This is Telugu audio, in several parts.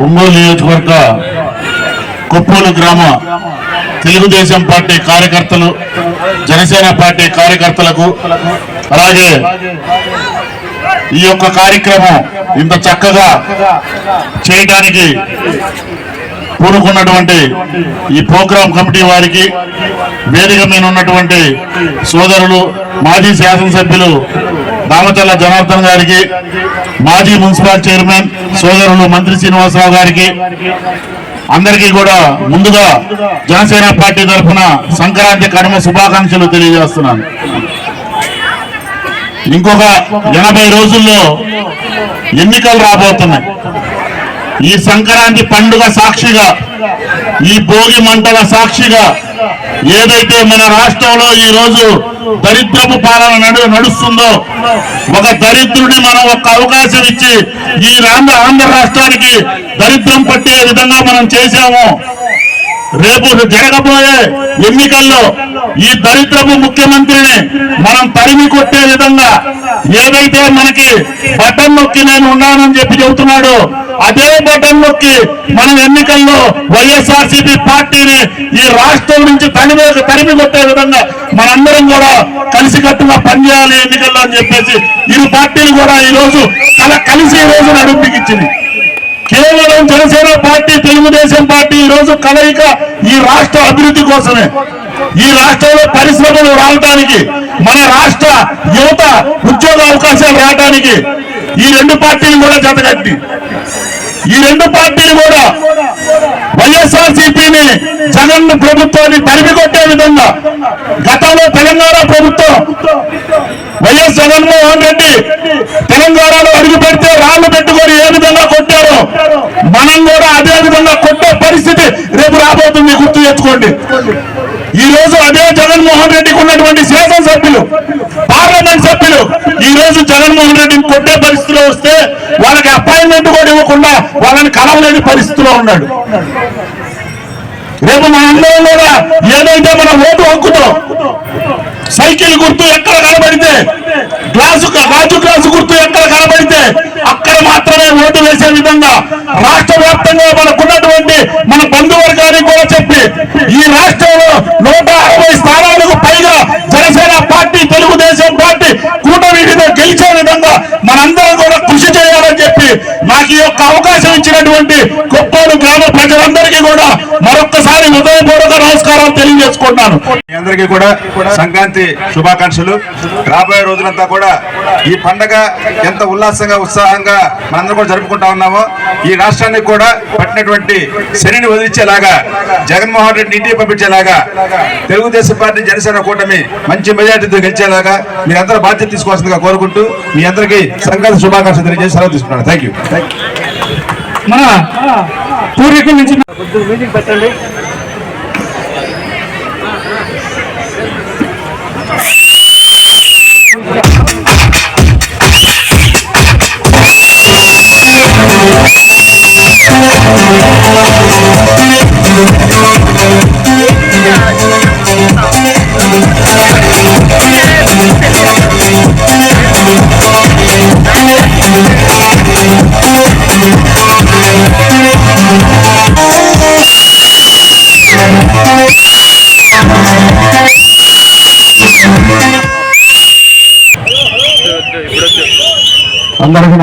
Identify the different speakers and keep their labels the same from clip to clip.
Speaker 1: ఒంగోలు నియోజకవర్గ కుప్పూలు గ్రామ తెలుగుదేశం పార్టీ కార్యకర్తలు జనసేన పార్టీ కార్యకర్తలకు అలాగే ఈ యొక్క కార్యక్రమం ఇంత చక్కగా చేయడానికి పూనుకున్నటువంటి ఈ ప్రోగ్రాం కమిటీ వారికి వేదిక మీద ఉన్నటువంటి సోదరులు మాజీ శాసనసభ్యులు దామచల్ల జనార్దన్ గారికి మాజీ మున్సిపల్ చైర్మన్ సోదరులు మంత్రి శ్రీనివాసరావు గారికి అందరికీ కూడా ముందుగా జనసేన పార్టీ తరఫున సంక్రాంతి కనుమ శుభాకాంక్షలు తెలియజేస్తున్నాను. ఇంకొక ఎనభై రోజుల్లో ఎన్నికలు రాబోతున్నాయి. ఈ సంక్రాంతి పండుగ సాక్షిగా ఈ భోగి మంటల సాక్షిగా ఏదైతే మన రాష్ట్రంలో ఈ రోజు దరిద్రపు పాలన నడు నడుస్తుందో ఒక దరిద్రుని మనం ఒక అవకాశం ఇచ్చి ఈ ఆంధ్ర ఆంధ్ర రాష్ట్రానికి దరిద్రం పట్టే విధంగా మనం చేశాము. రేపు జరగబోయే ఎన్నికల్లో ఈ దరిద్రపు ముఖ్యమంత్రిని మనం తరిమి కొట్టే విధంగా ఏదైతే మనకి బటన్ నొక్కి నేను ఉన్నానని చెప్పి చెబుతున్నాడు అదే బటన్ నొక్కి మనం ఎన్నికల్లో వైఎస్ఆర్సీపీ పార్టీని ఈ రాష్ట్రం నుంచి తరిమి తరిమి కొట్టే విధంగా మనందరం కూడా కలిసికట్టుగా పనిచేయాలి ఎన్నికల్లో అని చెప్పేసి ఇరు పార్టీలు కూడా ఈ రోజు చాలా కలిసి ఈ రోజు నడిపించింది కేవలం జనసేన పార్టీ తెలుగుదేశం పార్టీ ఈ రోజు కలయిక ఈ రాష్ట్ర అభివృద్ధి కోసమే. ఈ రాష్ట్రంలో పరిశ్రమలు రావడానికి మన రాష్ట్ర యువత ఉద్యోగ అవకాశాలు రావడానికి ఈ రెండు పార్టీలు కూడా జతగట్టి ఈ రెండు పార్టీలు కూడా వైఎస్ఆర్ సిపిని జగన్ ప్రభుత్వాన్ని తరిమి కొట్టే విధంగా గతంలో తెలంగాణ ప్రభుత్వం వైఎస్ జగన్మోహన్ రెడ్డి తెలంగాణలో అడుగు పెడితే రాళ్ళు పెట్టుకొని ఏ విధంగా కొట్టారో మనం కూడా అదే విధంగా కొట్టే పరిస్థితి రేపు రాబోతుంది. గుర్తు తెచ్చుకోండి ఈ రోజు అదే జగన్మోహన్ రెడ్డికి ఉన్నటువంటి శాసనసభ్యులు పార్లమెంట్ సభ్యులు. ఈ రోజు జగన్మోహన్ రెడ్డిని కొట్టే పరిస్థితిలో వస్తే వాళ్ళకి అపాయింట్మెంట్ కూడా ఇవ్వకుండా వాళ్ళని కలవలేని పరిస్థితిలో ఉన్నాడు. రేపు మనందరం కూడా ఏదైతే మన ఓటు హక్కుతో సైకిల్ గుర్తు ఎక్కడ కనబడితే? గ్లాసు రాజు గ్లాసు గుర్తు ఎక్కడ కనబడితే? అక్కడ మాత్రమే ఓటు వేసే విధంగా రాష్ట్ర వ్యాప్తంగా మనకున్నటువంటి మన బంధువర్గానికి కూడా చెప్పి ఈ రాష్ట్రంలో నూట అరవై పార్టీ తెలుగుదేశం పార్టీ కూటమితో గెలిచే విధంగా మనందరం కూడా కృషి చేయాలని చెప్పి నాకు ఈ యొక్క అవకాశం ఇచ్చినటువంటి కొప్పోలు గ్రామ ప్రజలందరికీ కూడా మరొక్కసారి హృదయపూర్వక నమస్కారాలు తెలియజేసుకుంటున్నాను.
Speaker 2: అందరికీ కూడా సంక్రాంతి శుభాకాంక్షలు. రాబోయే రోజులంతా కూడా ఈ పండగ ఎంత ఉల్లాసంగా ఉత్సాహంగా మనందరం కూడా జరుపుకుంటా ఉన్నామో ఈ రాష్ట్రానికి కూడా పట్టినటువంటి శనిని వదిలించేలాగా జగన్మోహన్ రెడ్డి ఇంటికి పంపించేలాగా తెలుగుదేశం పార్టీ జనసేన కూటమి మంచి మెజార్టీతో గెలిచేలాగా మీరందరూ బాధ్యత తీసుకోవాల్సిందిగా కోరుకుంటూ మీ అందరికీ సంక్రాంతి శుభాకాంక్షలు తెలియజేసి సెలవు తీసుకున్నాను. థ్యాంక్ యూ
Speaker 3: మన పూర్వీకుల నుంచి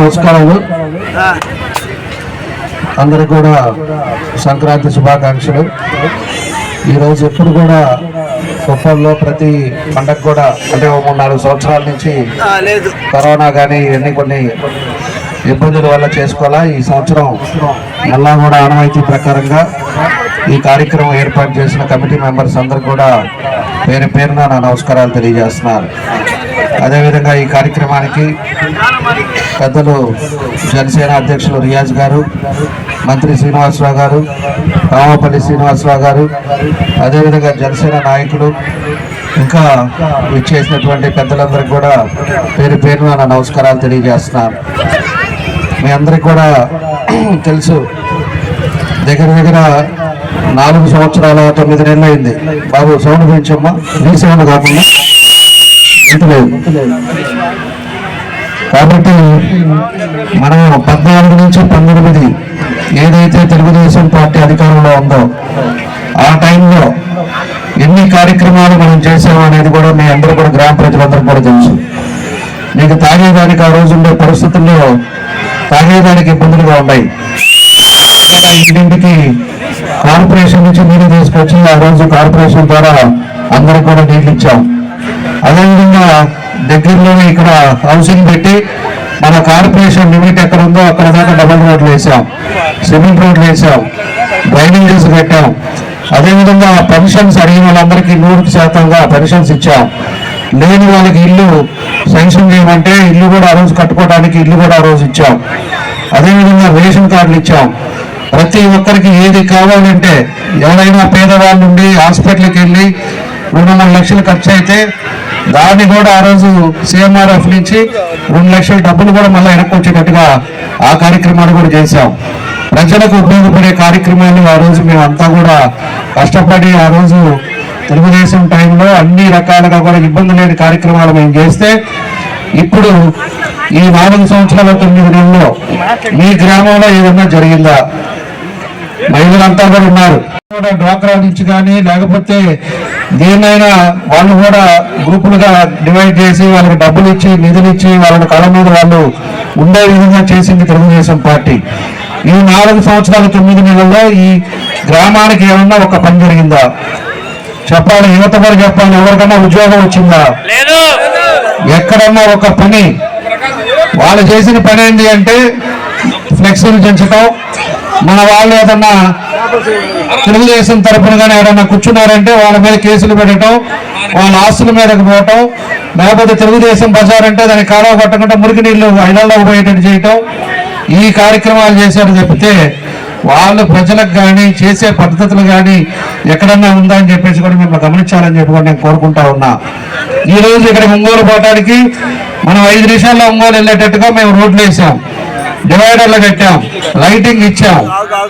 Speaker 4: నమస్కారాలు అందరికి కూడా సంక్రాంతి శుభాకాంక్షలు. ఈరోజు ఎప్పుడు కూడా కుప్పంలో ప్రతి పండగ కూడా అంటే మూడు నాలుగు సంవత్సరాల నుంచి కరోనా కానీ ఇవన్నీ కొన్ని ఇబ్బందుల వల్ల చేసుకోవాలా? ఈ సంవత్సరం మళ్ళా కూడా ఆనవాయితీ ప్రకారంగా ఈ కార్యక్రమం ఏర్పాటు చేసిన కమిటీ మెంబర్స్ అందరు కూడా పేరు పేరున నా నమస్కారాలు తెలియజేస్తున్నారు. అదేవిధంగా ఈ కార్యక్రమానికి పెద్దలు జనసేన అధ్యక్షులు రియాజ్ గారు మంత్రి శ్రీనివాసరావు గారు రామపల్లి శ్రీనివాసరావు గారు అదేవిధంగా జనసేన నాయకులు ఇంకా ఇచ్చేసినటువంటి పెద్దలందరికీ కూడా పేరు పేరున నా నమస్కారాలు తెలియజేస్తున్నాను మీ అందరికి కూడా తెలుసు దగ్గర దగ్గర నాలుగు సంవత్సరాల తొమ్మిది నెలలు అయింది బాబు సౌండ్ పెంచమ్మా నీ సౌండ్ కాకుండా. కాబట్టి మనం పద్నాలుగు నుంచి పంతొమ్మిది ఏదైతే తెలుగుదేశం పార్టీ అధికారంలో ఉందో ఆ టైంలో ఎన్ని కార్యక్రమాలు మనం చేసామో అనేది కూడా మీ అందరూ కూడా గ్రామ ప్రజలందరూ కూడా తెలుసు. మీకు తాగేదానికి ఆ రోజుల్లో పరిస్థితుల్లో తాగేదానికి ఇబ్బందులుగా ఉన్నాయి. ఇంటింటికి కార్పొరేషన్ నుంచి నీళ్ళు తీసుకొచ్చి ఆ రోజు కార్పొరేషన్ ద్వారా అందరికి కూడా నీళ్ళు ఇచ్చాం. అదేవిధంగా దగ్గరలోనే ఇక్కడ హౌసింగ్ పెట్టి మన కార్పొరేషన్ లిమిట్ ఎక్కడ ఉందో అక్కడ దాకా డబల్ రోడ్లు వేసాం. సిమెంట్ రోడ్లు వేసాం. డ్రైనేజెస్ కట్టాం. అదేవిధంగా పెన్షన్స్ అడిగిన వాళ్ళందరికీ నూరు శాతంగా పెన్షన్స్ ఇచ్చాం. లేని వాళ్ళకి ఇల్లు శాంక్షన్ చేయమంటే ఇల్లు కూడా ఆ రోజు కట్టుకోవడానికి ఇల్లు కూడా ఆ రోజు ఇచ్చాం. అదేవిధంగా రేషన్ కార్డులు ఇచ్చాం. ప్రతి ఒక్కరికి ఏది కావాలంటే ఎవరైనా పేదవాళ్ళు ఉండి హాస్పిటల్కి వెళ్ళి రెండున్నర లక్షలు ఖర్చు అయితే దాన్ని కూడా ఆ రోజు సిఎంఆర్ఎఫ్ నుంచి రెండు లక్షల డబ్బులు కూడా మళ్ళీ వెనక్కొచ్చేటట్టుగా ఆ కార్యక్రమాలు కూడా చేశాం. ప్రజలకు ఉపయోగపడే కార్యక్రమాలు ఆ రోజు మేమంతా కూడా కష్టపడి ఆ రోజు తెలుగుదేశం టైంలో అన్ని రకాలుగా కూడా ఇబ్బంది లేని కార్యక్రమాలు మేము చేస్తే ఇప్పుడు ఈ నాలుగు సంవత్సరాల తొమ్మిది నెలల్లో మీ గ్రామంలో ఏదన్నా జరిగిందా? మహిళలంతా కూడా ఉన్నారు. కూడా డ్వాక్రా నుంచి కానీ లేకపోతే దేన్నైనా వాళ్ళు కూడా గ్రూపులుగా డివైడ్ చేసి వాళ్ళకి డబ్బులు ఇచ్చి నిధులు ఇచ్చి వాళ్ళ కళ మీద వాళ్ళు ఉండే విధంగా చేసింది తెలుగుదేశం పార్టీ. ఈ నాలుగు సంవత్సరాల తొమ్మిది నెలల్లో ఈ గ్రామానికి ఏమన్నా ఒక పని జరిగిందా? చెప్పాలి యువత కూడా చెప్పాలి ఎవరికన్నా ఉద్యోగం వచ్చిందా? ఎక్కడన్నా ఒక పని? వాళ్ళు చేసిన పని ఏంటి అంటే ఫ్లెక్సీలు పెంచటం మన వాళ్ళు ఏదన్నా తెలుగుదేశం తరపున కానీ ఏదన్నా కూర్చున్నారంటే వాళ్ళ మీద కేసులు పెట్టడం వాళ్ళ ఆస్తుల మీదకి పోవటం లేకపోతే తెలుగుదేశం బజార్ అంటే దాన్ని కాలువ కొట్టకుండా మురికి నీళ్ళు ఇళ్ళలో పోయేటట్టు చేయటం ఈ కార్యక్రమాలు చేశారు చెప్తే వాళ్ళు ప్రజలకు కానీ చేసే పద్ధతులు కానీ ఎక్కడన్నా ఉందా అని చెప్పేసి కూడా మేము గమనించాలని చెప్పి కూడా నేను కోరుకుంటా ఉన్నా. ఈ రోజు ఇక్కడ ఒంగోలు పోవటానికి మనం ఐదు నిమిషాల్లో ఒంగోలు వెళ్ళేటట్టుగా మేము రోడ్లు వేసాం. డివైడర్లు కట్టాం. లైటింగ్ ఇచ్చాం.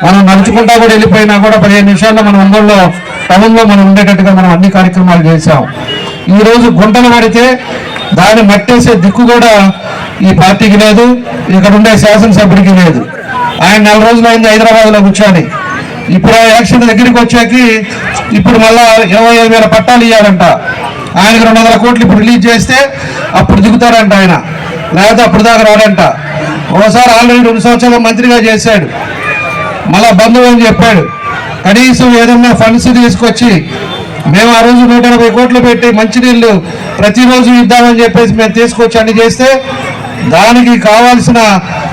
Speaker 4: మనం నడుచుకుంటా కూడా వెళ్ళిపోయినా కూడా పదిహేను నిమిషాల్లో మనం ఒంగోలులో టౌన్లో మనం ఉండేటట్టుగా మనం అన్ని కార్యక్రమాలు చేశాం. ఈ రోజు గుంటలు పడితే దాన్ని మట్టేసే దిక్కు కూడా ఈ పార్టీకి లేదు ఇక్కడ ఉండే శాసనసభ్యుడికి లేదు. ఆయన నెల రోజులు అయింది హైదరాబాద్లో కూర్చొని. ఇప్పుడు ఆ యాక్షన్ దగ్గరికి వచ్చాకి ఇప్పుడు మళ్ళా ఇరవై ఐదు వేల పట్టాలు ఇవ్వాలంట ఆయనకు రెండు వందల కోట్లు ఇప్పుడు రిలీజ్ చేస్తే అప్పుడు దిగుతారంట ఆయన. లేకపోతే అప్పుడు దాకా రాడంట. ఓసారి ఆల్రెడీ రెండు సంవత్సరాలు మంత్రిగా చేశాడు. మళ్ళా బంధువు అని చెప్పాడు. కనీసం ఏదన్నా ఫండ్స్ తీసుకొచ్చి మేము ఆ రోజు నూట ఎనభై కోట్లు పెట్టి మంచినీళ్ళు ప్రతిరోజు ఇద్దామని చెప్పేసి మేము తీసుకొచ్చి అన్ని చేస్తే దానికి కావాల్సిన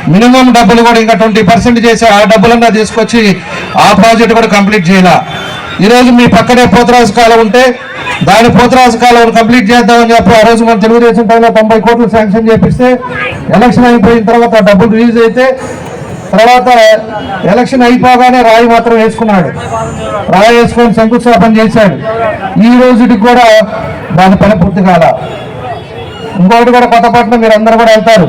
Speaker 4: మినిమం డబ్బులు కూడా ఇంకా ట్వంటీ పర్సెంట్ చేసి ఆ డబ్బులన్నా తీసుకొచ్చి ఆ ప్రాజెక్ట్ కూడా కంప్లీట్ చేయాలి? ఈరోజు మీ పక్కనే పోతరాజు కాలం ఉంటే దాని పోతరాజు కాలం కంప్లీట్ చేద్దామని చెప్పి ఆ రోజు మన తెలుగుదేశం టైంలో తొంభై కోట్లు శాంక్షన్ చేపిస్తే ఎలక్షన్ అయిపోయిన తర్వాత డబ్బులు రిలీజ్ అయితే తర్వాత ఎలక్షన్ అయిపోగానే రాయి మాత్రం వేసుకున్నాడు. రాయి వేసుకొని శంకుస్థాపన చేశాడు. ఈ రోజుకి కూడా దాని పని పూర్తి కాల. ఇంకొకటి కూడా కొత్తపట్నం మీరు అందరూ కూడా వెళ్తారు.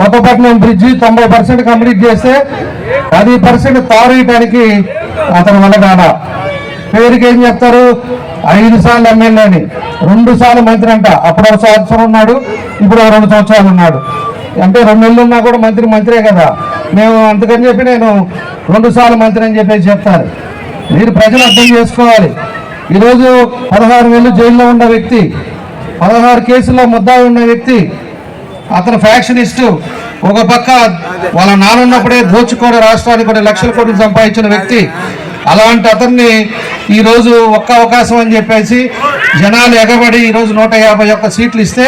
Speaker 4: కొత్తపట్నం బ్రిడ్జి తొంభై పర్సెంట్ కంప్లీట్ చేస్తే పది పర్సెంట్ తారేయటానికి అతని వల్ల పేరుకి ఏం చెప్తారు? ఐదు సార్లు ఎమ్మెల్యే అని రెండు సార్లు మంత్రి అంట. అప్పుడు ఒక సంవత్సరం ఉన్నాడు ఇప్పుడు రెండు సంవత్సరాలు ఉన్నాడు. అంటే రెండు నెలలు ఉన్నా కూడా మంత్రి మంత్రే కదా. మేము అందుకని చెప్పి నేను రెండు సార్లు మంత్రి అని చెప్పేసి చెప్తాను మీరు ప్రజలు అర్థం చేసుకోవాలి. ఈరోజు పదహారు వేలు జైల్లో ఉన్న వ్యక్తి పదహారు కేసుల్లో ముద్దాయి ఉన్న వ్యక్తి అతను ఫ్యాక్షనిస్ట్ ఒక పక్క వాళ్ళ నానున్నప్పుడే దోచుకోని రాష్ట్రానికి కొన్ని లక్షల కోట్లు సంపాదించిన వ్యక్తి అలాంటి అతన్ని ఈరోజు ఒక్క అవకాశం అని చెప్పేసి జనాలు ఎగబడి ఈరోజు నూట యాభై ఒక్క సీట్లు ఇస్తే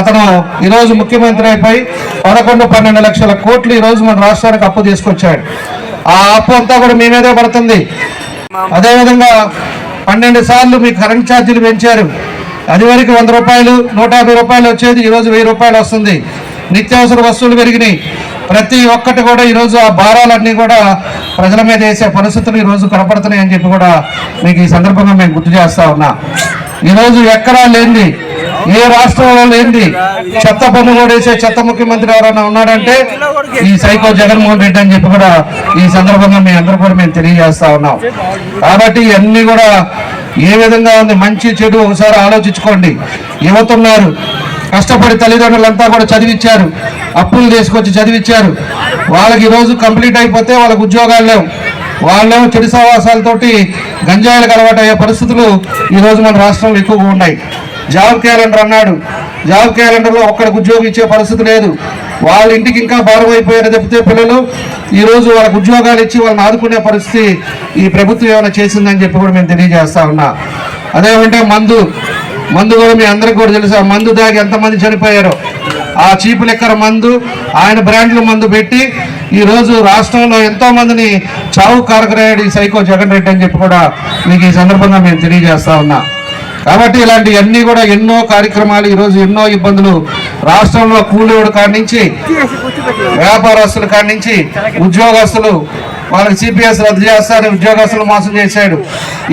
Speaker 4: అతను ఈరోజు ముఖ్యమంత్రి అయిపోయి పదకొండు పన్నెండు లక్షల కోట్లు ఈ రోజు మన రాష్ట్రానికి అప్పు తీసుకొచ్చాడు. ఆ అప్పు అంతా కూడా మీ మీదే పడుతుంది. అదేవిధంగా పన్నెండు సార్లు మీ కరెంట్ ఛార్జీలు పెంచారు. అది వరకు వంద రూపాయలు నూట రూపాయలు వచ్చేది ఈరోజు వెయ్యి రూపాయలు వస్తుంది. నిత్యావసర వస్తువులు పెరిగినాయి. ప్రతి ఒక్కటి కూడా ఈరోజు ఆ భారాలన్నీ కూడా ప్రజల మీద వేసే పరిస్థితులు ఈరోజు కనపడుతున్నాయని చెప్పి కూడా మీకు ఈ సందర్భంగా మేము గుర్తు చేస్తా ఉన్నా. ఈరోజు ఎక్కడా లేనిది ఏ రాష్ట్రంలో లేనిది చెత్త పన్ను కూడా వేసే చెత్త ముఖ్యమంత్రి ఎవరైనా ఉన్నాడంటే ఈ సైకో జగన్మోహన్ రెడ్డి అని చెప్పి కూడా ఈ సందర్భంగా మీ అందరూ కూడా మేము తెలియజేస్తా ఉన్నాం. కాబట్టి ఇవన్నీ కూడా ఏ విధంగా ఉంది? మంచి చెడు ఒకసారి ఆలోచించుకోండి. యువతున్నారు కష్టపడి తల్లిదండ్రులంతా కూడా చదివించారు అప్పులు తీసుకొచ్చి చదివించారు వాళ్ళకి ఈరోజు కంప్లీట్ అయిపోతే వాళ్ళకు ఉద్యోగాలు లేవు. వాళ్ళేమో చెడు సహవాసాలతోటి గంజాయిలకు అలవాటు అయ్యే పరిస్థితులు ఈరోజు మన రాష్ట్రంలో ఎక్కువగా ఉన్నాయి. జాబ్ క్యాలెండర్ అన్నాడు. జాబ్ క్యాలెండర్లో ఒక్కడికి ఉద్యోగం ఇచ్చే పరిస్థితి లేదు. వాళ్ళ ఇంటికి ఇంకా భారం అయిపోయారు చెప్తే పిల్లలు. ఈరోజు వాళ్ళకు ఉద్యోగాలు ఇచ్చి వాళ్ళని ఆదుకునే పరిస్థితి ఈ ప్రభుత్వం ఏమైనా చేసిందని చెప్పి కూడా మేము తెలియజేస్తా ఉన్నా. అదేమంటే మందు. మందు కూడా మీ అందరికి కూడా తెలుసు. ఆ మందు దాగి ఎంతమంది చనిపోయారో. ఆ చీపు లెక్కర మందు? ఆయన బ్రాండ్ల మందు పెట్టి ఈ రోజు రాష్ట్రంలో ఎంతో మందిని చావు కారకరాయుడు సైకో జగన్ రెడ్డి అని చెప్పి కూడా మీకు ఈ సందర్భంగా మేము తెలియజేస్తా ఉన్నా. కాబట్టి ఇలాంటివన్నీ కూడా ఎన్నో కార్యక్రమాలు ఈ రోజు ఎన్నో ఇబ్బందులు రాష్ట్రంలో కూలీవుడు కాడి నుంచి వ్యాపారస్తుల కాడి నుంచి ఉద్యోగస్తులు వాళ్ళకి సిపిఎస్ రద్దు చేస్తారని ఉద్యోగస్తులు మోసం చేశాడు.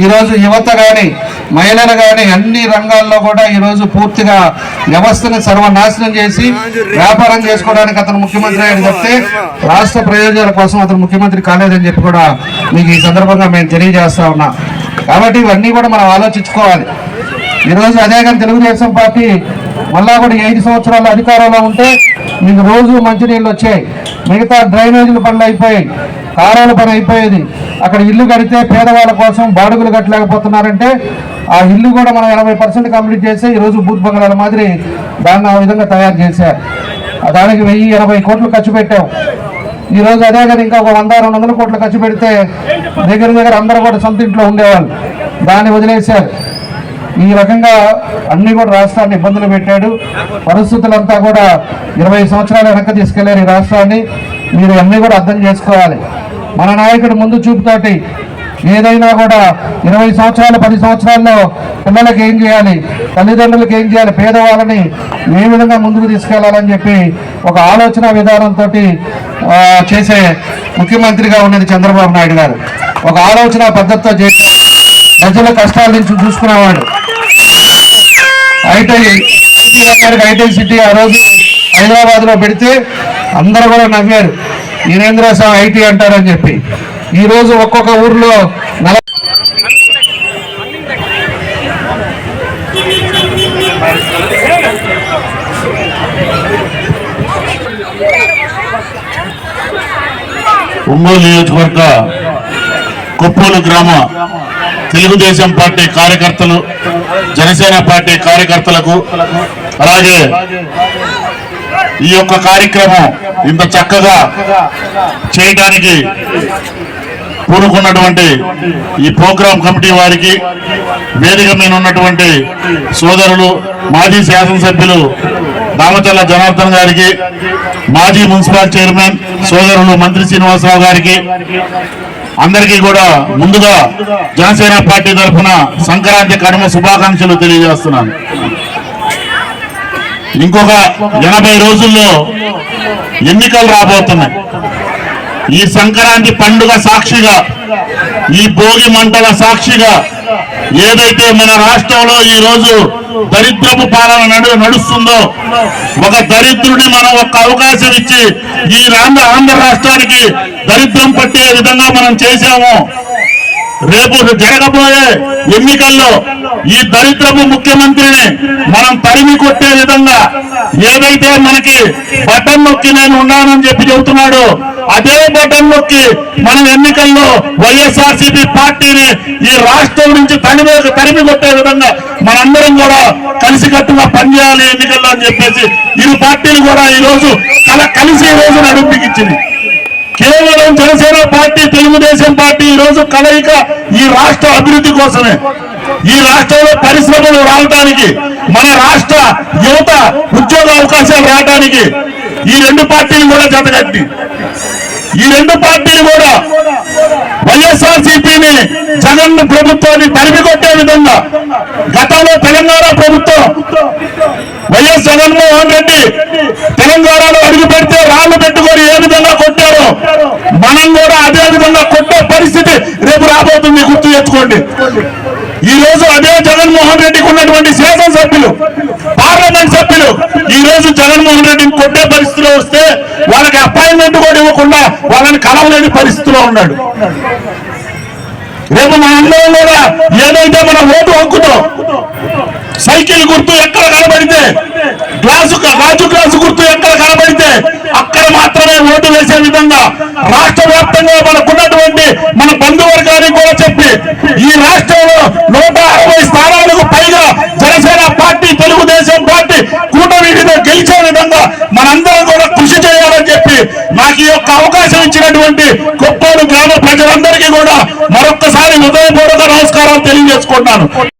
Speaker 4: ఈరోజు యువత కానీ మహిళలు కానీ అన్ని రంగాల్లో కూడా ఈరోజు పూర్తిగా వ్యవస్థను సర్వనాశనం చేసి వ్యాపారం చేసుకోవడానికి అతను ముఖ్యమంత్రి అని చెప్తే రాష్ట్ర ప్రయోజనాల కోసం అతను ముఖ్యమంత్రి కాలేదని చెప్పి కూడా మీకు ఈ సందర్భంగా మేము తెలియజేస్తా ఉన్నా. కాబట్టి ఇవన్నీ కూడా మనం ఆలోచించుకోవాలి. ఈరోజు అదే కానీ తెలుగుదేశం పార్టీ మళ్ళా కూడా ఐదు సంవత్సరాల అధికారంలో ఉంటే మీకు రోజు మంచినీళ్ళు వచ్చాయి. మిగతా డ్రైనేజీల పనులు అయిపోయాయి. కారాల పని అయిపోయేది. అక్కడ ఇల్లు కడితే పేదవాళ్ళ కోసం బాడుగులు కట్టలేకపోతున్నారంటే ఆ ఇల్లు కూడా మనం ఎనభై పర్సెంట్ కంప్లీట్ చేసి ఈరోజు బూత్ బంగాళాల మాదిరి దాన్ని ఆ విధంగా తయారు చేశారు దానికి వెయ్యి ఎనభై కోట్లు ఖర్చు పెట్టాం. ఈరోజు అదే కానీ ఇంకా ఒక వంద రెండు వందల కోట్లు ఖర్చు పెడితే దగ్గర దగ్గర అందరూ కూడా సొంత ఇంట్లో ఉండేవాళ్ళు. దాన్ని వదిలేశారు. ఈ రకంగా అన్ని కూడా రాష్ట్రాన్ని ఇబ్బందులు పెట్టాడు. పరిస్థితులంతా కూడా ఇరవై సంవత్సరాలు వెనక తీసుకెళ్ళారు ఈ రాష్ట్రాన్ని. మీరు అన్ని కూడా అర్థం చేసుకోవాలి. మన నాయకుడు ముందు చూపుతోటి ఏదైనా కూడా ఇరవై సంవత్సరాలు పది సంవత్సరాల్లో పిల్లలకి ఏం చేయాలి? తల్లిదండ్రులకు ఏం చేయాలి? పేదవాళ్ళని ఏ విధంగా ముందుకు తీసుకెళ్ళాలని చెప్పి ఒక ఆలోచన విధానంతో చేసే ముఖ్యమంత్రిగా ఉన్నది చంద్రబాబు నాయుడు గారు. ఒక ఆలోచన పద్ధతితో చేసి ప్రజల కష్టాల నుంచి చూసుకునేవాడు. ఐటీ ఐటీ సిటీ ఆ రోజు హైదరాబాద్లో పెడితే అందరూ కూడా నవ్వారు. వీరేంద్ర స్వామి ఐటీ అంటారని చెప్పి. ఈ రోజు ఒక్కొక్క ఊర్లో నల
Speaker 1: ఒంగోలు నియోజకవర్గ కొప్పోలు గ్రామ తెలుగుదేశం పార్టీ కార్యకర్తలు జనసేన పార్టీ కార్యకర్తలకు అలాగే ఈ యొక్క కార్యక్రమం ఇంత చక్కగా చేయడానికి పూనుకున్నటువంటి ఈ ప్రోగ్రాం కమిటీ వారికి వేదిక మీద ఉన్నటువంటి సోదరులు మాజీ శాసనసభ్యులు దామచల్ల జనార్దన్ గారికి మాజీ మున్సిపల్ చైర్మన్ సోదరులు మంత్రి శ్రీనివాసరావు గారికి అందరికీ కూడా ముందుగా జనసేన పార్టీ తరఫున సంక్రాంతి కనుమ శుభాకాంక్షలు తెలియజేస్తున్నాను. ఇంకొక ఎనభై రోజుల్లో ఎన్నికలు రాబోతున్నాయి. ఈ సంక్రాంతి పండుగ సాక్షిగా ఈ భోగి మంటల సాక్షిగా ఏదైతే మన రాష్ట్రంలో ఈ రోజు దరిద్రపు పాలన నడు నడుస్తుందో ఒక దరిద్రుని మనం ఒక అవకాశం ఇచ్చి ఈ రాంధ్ర ఆంధ్ర రాష్ట్రానికి దరిద్రం పట్టే విధంగా మనం చేశాము. రేపు జరగబోయే ఎన్నికల్లో ఈ దరిద్రపు ముఖ్యమంత్రిని మనం తరిమి కొట్టే విధంగా ఏదైతే మనకి బటన్ నొక్కి నేను ఉన్నానని చెప్పి చెబుతున్నాడు అదే బటన్ నొక్కి మనం ఎన్నికల్లో వైఎస్ఆర్సీపీ పార్టీని ఈ రాష్ట్రం నుంచి తరిమి తరిమి కొట్టే విధంగా మనందరం కూడా కలిసికట్టుగా పనిచేయాలి ఎన్నికల్లో అని చెప్పేసి ఇరు పార్టీలు కూడా ఈ రోజు కల కలిసి ఈ రోజు నడుపుకిచ్చింది కేవలం జనసేన పార్టీ తెలుగుదేశం పార్టీ ఈ రోజు కలయిక ఈ రాష్ట్ర అభివృద్ధి కోసమే. ఈ రాష్ట్రంలో పరిశ్రమలు రావడానికి మన రాష్ట్ర యువత ఉద్యోగ అవకాశాలు రావడానికి ఈ రెండు పార్టీలు కూడా జతగట్టి ఈ రెండు పార్టీలు కూడా వైఎస్ఆర్ సిపిని జగన్ ప్రభుత్వాన్ని తరిమి కొట్టే విధంగా గతంలో తెలంగాణ ప్రభుత్వం వైఎస్ జగన్మోహన్ రెడ్డి తెలంగాణలో అడుగు పెడితే రాళ్ళు పెట్టుకొని ఏ విధంగా కొట్టారో మనం కూడా అదే విధంగా కొట్టే పరిస్థితి రేపు రాబోతుంది గుర్తు తెచ్చుకోండి ఈ రోజు అదే జగన్మోహన్ రెడ్డికి ఉన్నటువంటి శాసనసభ్యులు జగన్మోహన్ రెడ్డిని కొట్టే పరిస్థితిలో వస్తే వాళ్ళకి కలవకుండా వాళ్ళని కలవలేని పరిస్థితిలో ఉన్నాడు. రేపు మన అందరం కూడా ఏదైతే మన ఓటు హక్కుతో సైకిల్ గుర్తు ఎక్కడ కనబడితే గ్లాసు రాజు గ్లాసు గుర్తు ఎక్కడ కనబడితే అక్కడ మాత్రమే ఓటు వేసే విధంగా రాష్ట్ర వ్యాప్తంగా మనకున్నటువంటి మన బంధువర్గానికి కూడా చెప్పి ఈ రాష్ట్రంలో నూట అరవై స్థానాలకు పైగా జనసేన పార్టీ తెలుగుదేశం పార్టీ కూటమి గెలిచే విధంగా మనందరం కూడా కృషి చేయాలని చెప్పి నాకు ఈ యొక్క అవకాశం ఇచ్చినటువంటి కుప్పాడు గ్రామ ప్రజలందరికీ కూడా మరొక్కసారి హృదయపూర్వక నమస్కారాలు తెలియజేసుకుంటున్నాను.